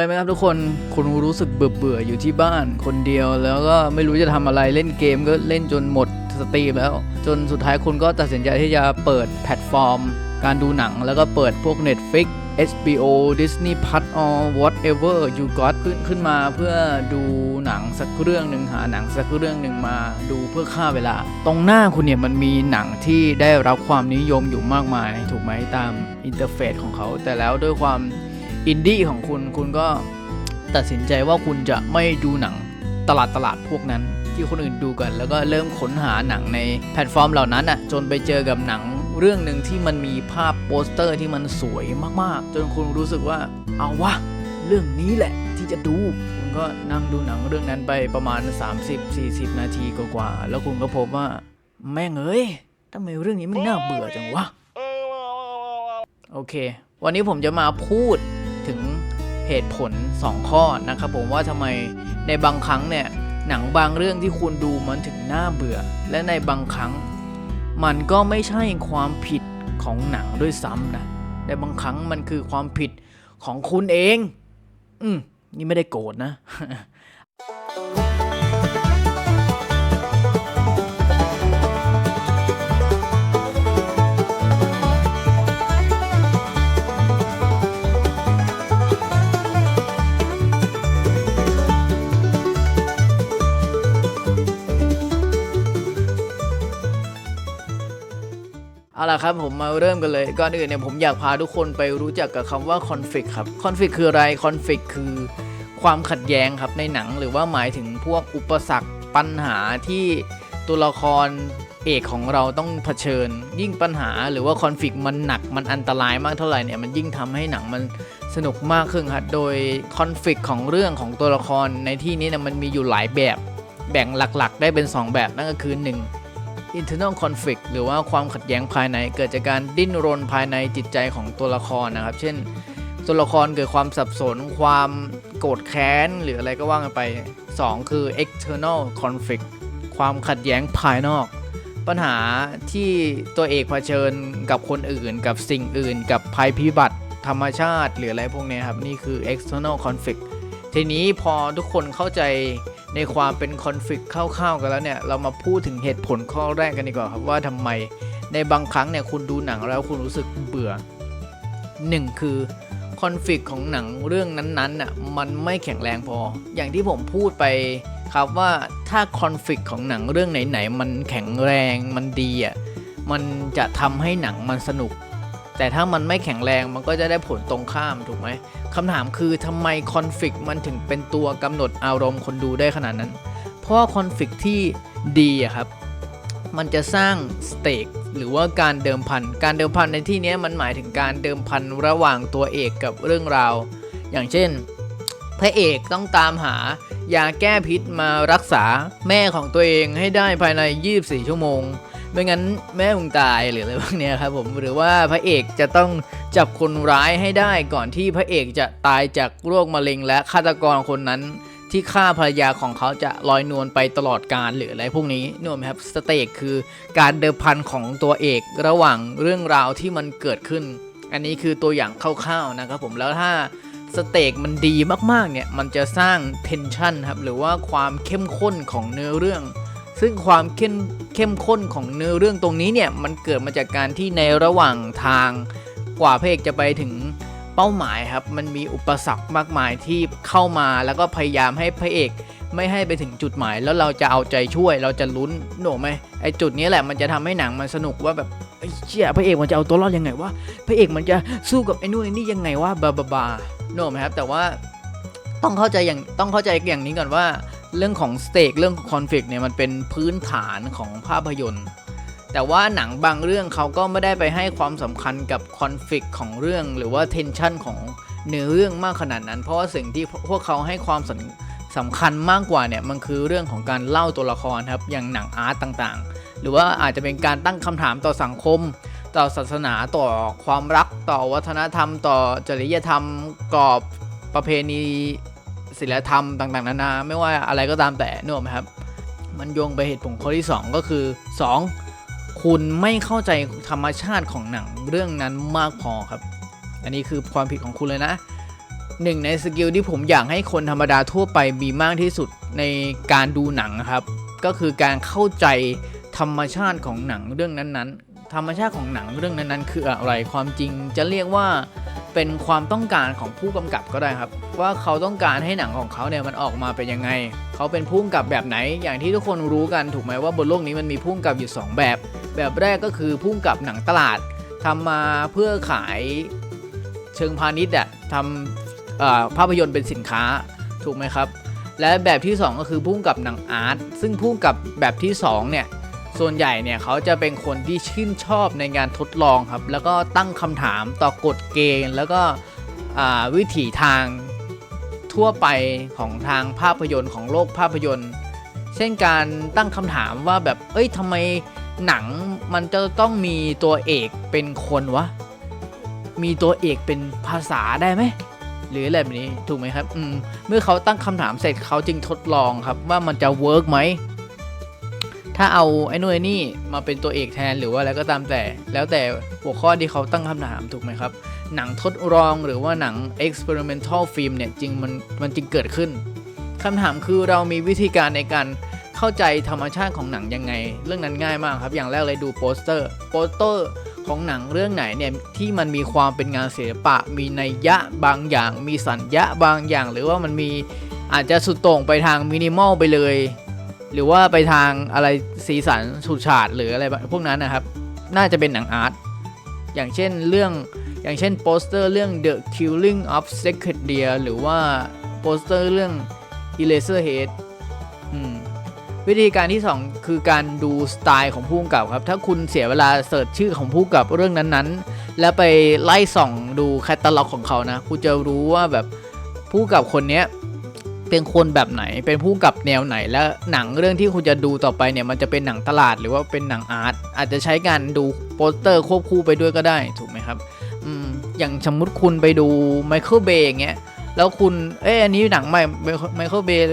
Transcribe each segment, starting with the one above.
ยไหมครับทุกคนคุณรู้สึกเบื่อเบื่อๆอยู่ที่บ้าน คนเดียวแล้วก็ไม่รู้จะทำอะไรเล่นเกมก็เล่นจนหมดสตรีมแล้ว จนสุดท้ายคุณก็ตัดสินใจที่จะเปิดแพลตฟอร์ม การดูหนังแล้วก็เปิดพวก Netflix HBO Disney Plus or whatever you got ขึ้นขึ้นมาเพื่อดูหนังสักเรื่องหนึ่งหาหนังสักเรื่องหนึ่งมาดูเพื่อฆ่าเวลา ตรงหน้าคุณเนี่ยมันมีหนังที่ได้รับความนิยมอยู่มากมายถูกไหมตามอินเทอร์เฟซของเขา แต่แล้วด้วยความ อินดี้ของคุณคุณก็ตัดสินใจว่าคุณจะไม่ดูหนังตลาดตลาดพวกนั้น ที่คนอื่นดูกัน แล้วก็เริ่มค้นหาหนังในแพลตฟอร์มเหล่านั้นอะจนไปเจอกับหนังเรื่องหนึ่งที่มันมีภาพโปสเตอร์ที่มันสวยมากๆ จนคุณรู้สึกว่าเอาวะเรื่องนี้แหละที่จะดูคุณก็นั่งดูหนังเรื่องนั้นไปประมาณ 30-40 นาทีกว่าๆแล้วคุณก็พบว่า แม่งเอ้ยทำไมเรื่องนี้มันน่าเบื่อจังวะโอเค วันนี้ผมจะมาพูด ถึงเหตุผล 2 ข้อนะครับผมว่าทำไมในบางครั้งเนี่ยหนังบางเรื่องที่คุณดูมันถึงน่าเบื่อ และในบางครั้ง มันก็ไม่ใช่ความผิดของหนังด้วยซ้ำนะในบางครั้งมันคือความผิดของคุณเอง อืมนี่ไม่ได้โกรธนะ ละครับผมมาเริ่มกันเลย ก่อนอื่นเนี่ยผมอยากพาทุกคนไปรู้จักกับคำว่า conflict ครับ conflict คืออะไร conflict คือความขัดแย้งครับในหนังหรือว่าหมายถึงพวกอุปสรรคปัญหาที่ตัวละครเอกของเราต้องเผชิญ ยิ่งปัญหาหรือว่า conflict มันหนักมันอันตรายมากเท่าไหร่เนี่ยมันยิ่งทำให้หนังมันสนุกมากขึ้นครับโดย conflict ของเรื่องของตัวละครในที่นี้เนี่ยมันมีอยู่หลายแบบ แบ่งหลักๆ ได้เป็น 2 แบบนั่นก็คือ 1 internal conflict หรือว่าความขัดแย้งภายใน เกิดจากการดิ้นรนภายในจิตใจของตัวละครนะครับ เช่น ตัวละครเกิดความสับสน ความโกรธแค้น หรืออะไรก็ว่ากันไป 2 คือ external conflict ความขัดแย้งภายนอก ปัญหาที่ตัวเอกเผชิญกับคนอื่น กับสิ่งอื่น กับภัยพิบัติ ธรรมชาติ หรืออะไรพวกนี้ครับ นี่คือ external conflict ทีนี้พอทุกคนเข้าใจในความเป็นคอนฟ lict คร่าวๆกันแล้วเนี่ย เรามาพูดถึงเหตุผลข้อแรกกันดีกว่าครับว่าทำไมในบางครั้งเนี่ยคุณดูหนังแล้วคุณรู้สึกเบื่อ 1 คือคอนฟ lict ของหนังเรื่องนั้นๆน่ะมันไม่แข็งแรงพอ อย่างที่ผมพูดไปครับว่าถ้าคอนฟ lict ของหนังเรื่องไหนๆมันแข็งแรงมันดีอะมันจะทำให้หนังมันสนุก แต่ถ้ามันไม่แข็งแรงมันก็จะได้ผลตรงข้ามถูกไหมคำถามคือทำไมคอนฟ lict มันถึงเป็นตัวกำหนดอารมณ์คนดูได้ขนาดนั้น เพราะคอนฟ lict ที่ดีอะครับ มันจะสร้างสเต็กหรือว่าการเดิมพัน การเดิมพันในที่นี้มันหมายถึงการเดิมพันระหว่างตัวเอกกับเรื่องราว อย่างเช่น พระเอกต้องตามหายาแก้พิษมารักษาแม่ของตัวเองให้ได้ภายใน 24 ชั่วโมง ไม่งั้นแม่มึงตายหรืออะไรพวกเนี้ยครับผมหรือว่าพระเอกจะต้องจับคนร้ายให้ได้ก่อนที่พระเอกจะตายจากโรคมะเร็งและฆาตกรคนนั้นที่ฆ่าภรรยาของเขาจะลอยนวลไปตลอดกาลหรืออะไรพวกนี้นึกไหมครับสเต็กคือการเดิมพันของตัวเอกระหว่างเรื่องราวที่มันเกิดขึ้น อันนี้คือตัวอย่างคร่าวๆนะครับผมแล้วถ้าสเต็กมันดีมากๆเนี่ยมันจะสร้างเทนชันครับหรือว่าความเข้มข้นของเนื้อเรื่อง ซึ่งความเข้มเข้มข้นของเนื้อเรื่องตรงนี้เนี่ยมันเกิดมาจากการที่ในระหว่างทางกว่าพระเอกจะไปถึงเป้าหมายครับมันมีอุปสรรคมากมายที่เข้ามาแล้วก็พยายามให้พระเอกไม่ให้ไปถึงจุดหมายแล้วเราจะเอาใจช่วย เราจะลุ้นหนูไหมไอจุดนี้แหละมันจะทำให้หนังมันสนุกว่าแบบไอ้เชี่ยพระเอกมันจะเอาตัวรอดยังไงวะพระเอกมันจะสู้กับไอ้นู่นไอ้นี่ยังไงวะบาบาบาหนูไหมครับแต่ว่าต้องเข้าใจอย่างต้องเข้าใจอย่างนี้ก่อนว่า เรื่องของสเต็กเรื่องของคอนฟ lict เนี่ยมันเป็นพื้นฐานของภาพยนตร์ แต่ว่าหนังบางเรื่องเขาก็ไม่ได้ไปให้ความสำคัญกับคอนฟ lict ของเรื่อง หรือว่าเทนชันของเนื้อเรื่องมากขนาดนั้น เพราะว่าสิ่งที่พวกเขาให้ความสำสำคัญมากกว่าเนี่ยมันคือเรื่องของการเล่าตัวละครครับอย่างหนังอาร์ตต่างๆ หรือว่าอาจจะเป็นการตั้งคำถามต่อสังคม ต่อศาสนาต่อความรัก ต่อวัฒนธรรม ต่อจริยธรรมกรอบประเพณี ศิลธรรมต่างๆ นานา ไม่ว่าอะไรก็ตามแต่นึกออกไหมครับ มันโยงไปเหตุผลข้อที่ 2 ก็คือ 2. คุณไม่เข้าใจธรรมชาติของหนังเรื่องนั้นมากพอครับ อันนี้คือความผิดของคุณเลยนะหนึ่งในสกิลที่ผมอยากให้คนธรรมดาทั่วไปมีมากที่สุดในการดูหนังครับ ก็คือการเข้าใจธรรมชาติของหนังเรื่องนั้นๆ ธรรมชาติของหนังเรื่องนั้นๆ คืออะไรความจริงจะเรียกว่า เป็นความต้องการของผู้กำกับก็ได้ครับ ว่าเขาต้องการให้หนังของเขาเนี่ยมันออกมาเป็นยังไง เขาเป็นผู้กำกับแบบไหน อย่างที่ทุกคนรู้กันถูกไหมว่าบนโลกนี้มันมีผู้กำกับอยู่สองแบบ แบบแรกก็คือผู้กำกับหนังตลาดทำมาเพื่อขายเชิงพาณิชย์อะทำภาพยนตร์เป็นสินค้าถูกไหมครับ และแบบที่ 2 ก็คือพุ่งกับหนังอาร์ตซึ่งพุ่งกับแบบที่2เนี่ย ส่วนใหญ่เนี่ยเขาจะเป็นคนที่ชื่นชอบในงานทดลองครับ แล้วก็ตั้งคำถามต่อกฎเกณฑ์แล้วก็วิถีทางทั่วไปของทางภาพยนตร์ของโลกภาพยนตร์ เช่นการตั้งคำถามว่าแบบเอ้ยทำไมหนังมันจะต้องมีตัวเอกเป็นคนวะ มีตัวเอกเป็นภาษาได้ไหมหรืออะไรแบบนี้ถูกไหมครับ อืม เมื่อเขาตั้งคำถามเสร็จเขาจึงทดลองครับว่ามันจะเวิร์กไหม ถ้าเอาไอ้นู่นไอ้นี่มาเป็นตัวเอกแทนหรือว่าอะไรก็ตามแต่ แล้วแต่หัวข้อที่เขาตั้งคำถามถูกไหมครับ หนังทดลองหรือว่าหนัง experimental film เนี่ยจริงมันมันจึงเกิดขึ้นคำถามคือเรามีวิธีการในการเข้าใจธรรมชาติของหนังยังไง เรื่องนั้นง่ายมากครับอย่างแรกเลยดูโปสเตอร์โปสเตอร์ของหนังเรื่องไหนเนี่ยที่มันมีความเป็นงานศิลปะ มีนัยยะบางอย่าง มีสัญญะบางอย่าง หรือว่ามันมีอาจจะสุดโต่งไปทางมินิมอลไปเลย หรือว่าไปทางอะไรสีสันฉูดฉาดหรืออะไรพวกนั้นนะครับ น่าจะเป็นหนังอาร์ตอย่างเช่นเรื่องอย่างเช่นโปสเตอร์เรื่อง The Killing of Sacred Deer หรือว่าโปสเตอร์เรื่อง Eraserhead วิธีการที่ 2 คือการดูสไตล์ของผู้กำกับครับ ถ้าคุณเสียเวลาเสิร์ชชื่อของผู้กำกับเรื่องนั้นๆ แล้วไปไล่ส่องดูแคตตาล็อกของเขานะ คุณจะรู้ว่าแบบผู้กำกับคนเนี้ย เป็นคนแบบไหน เป็นผู้กับแนวไหน และหนังเรื่องที่คุณจะดูต่อไปเนี่ยมันจะเป็นหนังตลาดหรือว่าเป็นหนังอาร์ตอาจจะใช้การดูโปสเตอร์ควบคู่ไปด้วยก็ได้ถูกไหมครับอืมอย่างสมมติคุณไปดูไมเคิลเบย์อย่างเงี้ยแล้วคุณเอ้ยอันนี้หนังใหม่ไมเคิลเบย์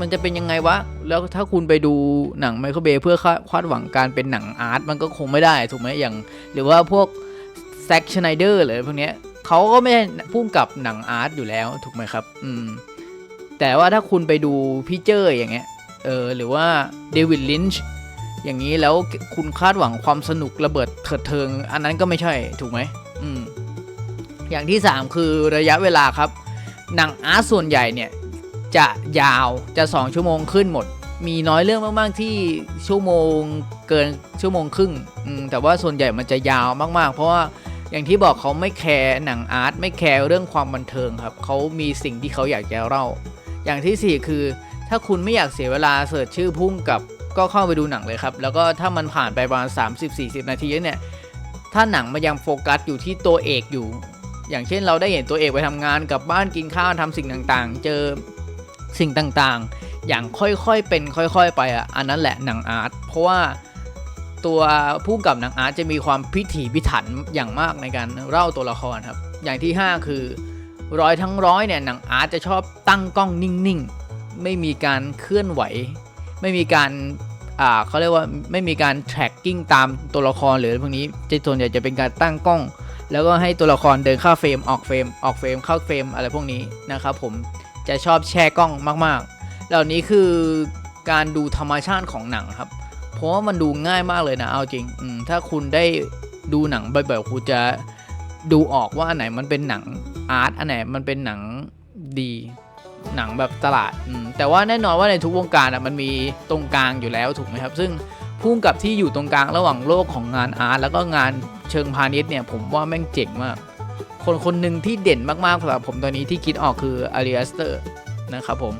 มันจะเป็นยังไงวะ แล้วถ้าคุณไปดูหนังไมเคิลเบย์เพื่อคาดหวังการเป็นหนังอาร์ตมันก็คงไม่ได้ถูกไหมอย่าง หรือว่าพวกแซ็กชไนเดอร์หรือพวกเนี้ยเขาก็ไม่ใช่พุ่งกับหนังอาร์ตอยู่แล้วถูกไหมครับ อืม แต่ว่าถ้าคุณไปดูพี่เจอร์อย่างเงี้ยเออหรือว่าเดวิดลินช์อย่างนี้แล้วคุณคาดหวังความสนุกระเบิดเถิดเทิง อันนั้นก็ไม่ใช่ถูกไหมอืมอย่างที่ 3 คือระยะเวลาครับ หนังอาร์ตส่วนใหญ่เนี่ย จะยาวจะ 2 ชั่วโมงขึ้นหมด มีน้อยเรื่องมาก ๆ ที่ชั่วโมงเกินชั่วโมงครึ่งอืมแต่ว่าส่วนใหญ่มันจะยาวมาก ๆ เพราะว่าอย่างที่บอกเขาไม่แคร์หนังอาร์ตไม่แคร์เรื่องความบันเทิงครับเขามีสิ่งที่เขาอยากจะเล่า อย่างที่ 4 คือ ถ้าคุณไม่อยากเสียเวลาเสิร์ชชื่อพุ่งกับก็เข้าไปดูหนังเลยครับ แล้วก็ถ้ามันผ่านไปประมาณ 30-40 นาทีเนี่ย ถ้าหนังมันยังโฟกัสอยู่ที่ตัวเอกอยู่ อย่างเช่นเราได้เห็นตัวเอกไปทำงานกลับบ้านกินข้าวทำสิ่งต่างๆ เจอสิ่งต่างๆ อย่างค่อยๆเป็นค่อยๆ ไปอะ อันนั้นแหละหนังอาร์ต เพราะว่าตัวผู้กับหนังอาร์ตจะมีความพิถีพิถันอย่างมากในการเล่าตัวละครครับ อย่างที่ 5 คือ ร้อยทั้งร้อยเนี่ยหนังอาร์ตจะชอบตั้งกล้องนิ่งๆ ไม่มีการเคลื่อนไหว ไม่มีการอ่าเขาเรียกว่าไม่มีการ tracking ตามตัวละครหรือพวกนี้จะส่วนใหญ่จะเป็นการตั้งกล้อง แล้วก็ให้ตัวละครเดินเข้าเฟรมออกเฟรมออกเฟรมเข้าเฟรมอะไรพวกนี้นะครับผมจะชอบแช่กล้องมากๆ เหล่านี้คือการดูธรรมชาติของหนังครับ เพราะว่ามันดูง่ายมากเลยนะเอาจริงถ้าคุณได้ดูหนังบ่อยๆคุณจะดูออกว่าอันไหนมันเป็นหนัง อาร์ตอันไหนมันเป็นหนังดีหนังแบบตลาด แต่ว่าแน่นอนว่าในทุกวงการอะมันมีตรงกลางอยู่แล้วถูกไหมครับ ซึ่งพุ่งกับที่อยู่ตรงกลางระหว่างโลกของงานอาร์ตแล้วก็งานเชิงพาณิชย์เนี่ย ผมว่าแม่งเจ๋งมาก คนคนหนึ่งที่เด่นมากๆสำหรับผมตอนนี้ที่คิดออกคืออาริอัสเตอร์นะครับผม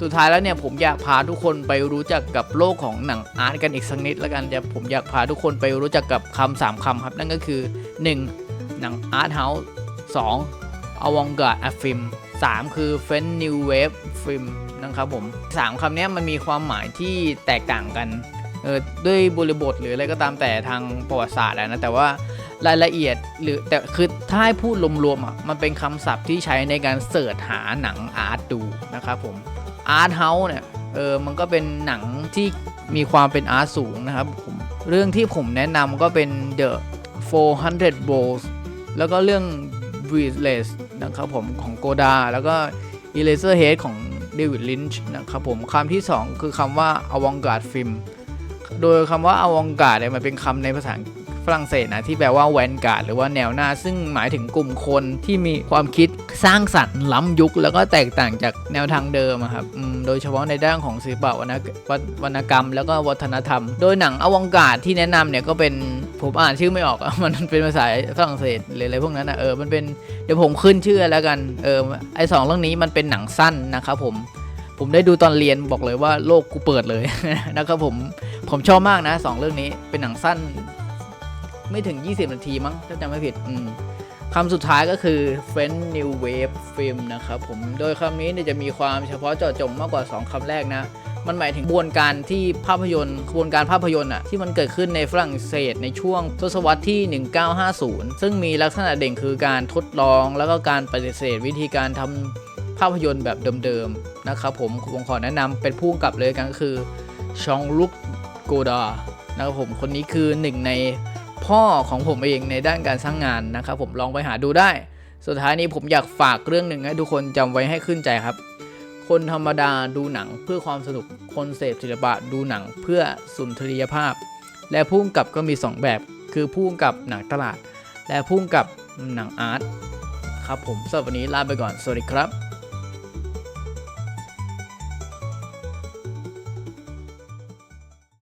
สุดท้ายแล้วเนี่ยผมอยากพาทุกคนไปรู้จักกับโลกของหนังอาร์ตกันอีกสักนิดแล้วกันจะผมอยากพาทุกคนไปรู้จักกับคำสามคำครับนั่นก็คือ 1. หนังอาร์ตเฮาส์ 2. อง อวองการ์ดฟิล์ม3 คือเฟนนิวเวฟฟิล์มนะครับผม3คำนี้มันมีความหมายที่แตกต่างกันเออด้วยบริบทหรืออะไรก็ตามแต่ทางประวัติศาสตร์นะแต่ว่ารายละเอียดหรือแต่คือถ้าให้พูดรวมๆอะมันเป็นคำศัพท์ที่ใช้ในการเสิร์ชหาหนังอาร์ตดูนะครับผมอาร์ตเฮาส์เนี่ยเออมันก็เป็นหนังที่มีความเป็นอาร์ตสูงนะครับผมเรื่องที่ผมแนะนำก็เป็น The 400 Bowls แล้วก็เรื่อง b r e a t h l e s s นะครับผมของโกดาแล้วก็ Eraserhead ของเดวิดลินช์นะครับผมคำที่ 2 คือคำว่า avant-garde film โดยคำว่า avant-garde เนี่ยมันเป็นคำในภาษา ฝรั่งเศสนะที่แปลว่าแวนการ์ดหรือว่าแนวหน้า ซึ่งหมายถึงกลุ่มคนที่มีความคิดสร้างสรรค์ล้ำยุค แล้วก็แตกต่างจากแนวทางเดิมครับโดยเฉพาะในด้านของศิลปะวรรณวรรณกรรม แล้วก็วัฒนธรรม โดยหนังอวองการ์ดที่แนะนำเนี่ยก็เป็นผมอ่านชื่อไม่ออกมันเป็นภาษาฝรั่งเศสหรืออะไรพวกนั้นนะเออมันเป็นเดี๋ยวผมขึ้นชื่อแล้วกันเออไอสองเรื่องนี้มันเป็นหนังสั้นนะครับผมผมได้ดูตอนเรียนบอกเลยว่าโลกกูเปิดเลยนะครับผมผมชอบมากนะสองเรื่องนี้เป็นหนังสั้น ไม่ถึง 20 นาทีมั้งถ้าจำไม่ผิดคำสุดท้ายก็คือ French New Wave Film นะครับผมโดยคำนี้เนี่ยจะมีความเฉพาะเจาะจงมากกว่า 2 คำแรกนะ มันหมายถึงกระบวนการที่ภาพยนตร์กระบวนการภาพยนตร์อะที่มันเกิดขึ้นในฝรั่งเศสในช่วงทศวรรษที่ 1950 ซึ่งมีลักษณะเด่นคือการทดลองแล้วก็การปฏิเสธวิธีการทำภาพยนตร์แบบเดิมๆนะครับผมผมขอแนะนำเป็นผู้กำกับเลยกันก็คือชองลุกโกดานะครับผมคนนี้คือหนึ่งใน พ่อของผมเองในด้านการสร้างงานนะครับผมลองไปหาดูได้ สุดท้ายนี้ผมอยากฝากเรื่องหนึ่งให้ทุกคนจำไว้ให้ขึ้นใจครับ คนธรรมดาดูหนังเพื่อความสนุกคนเสพศิลปะดูหนังเพื่อสุนทรียภาพ และผู้กำกับก็มี 2 แบบ คือผู้กำกับหนังตลาด และผู้กำกับหนังอาร์ตครับผมสำหรับวันนี้ลาไปก่อนสวัสดีครับ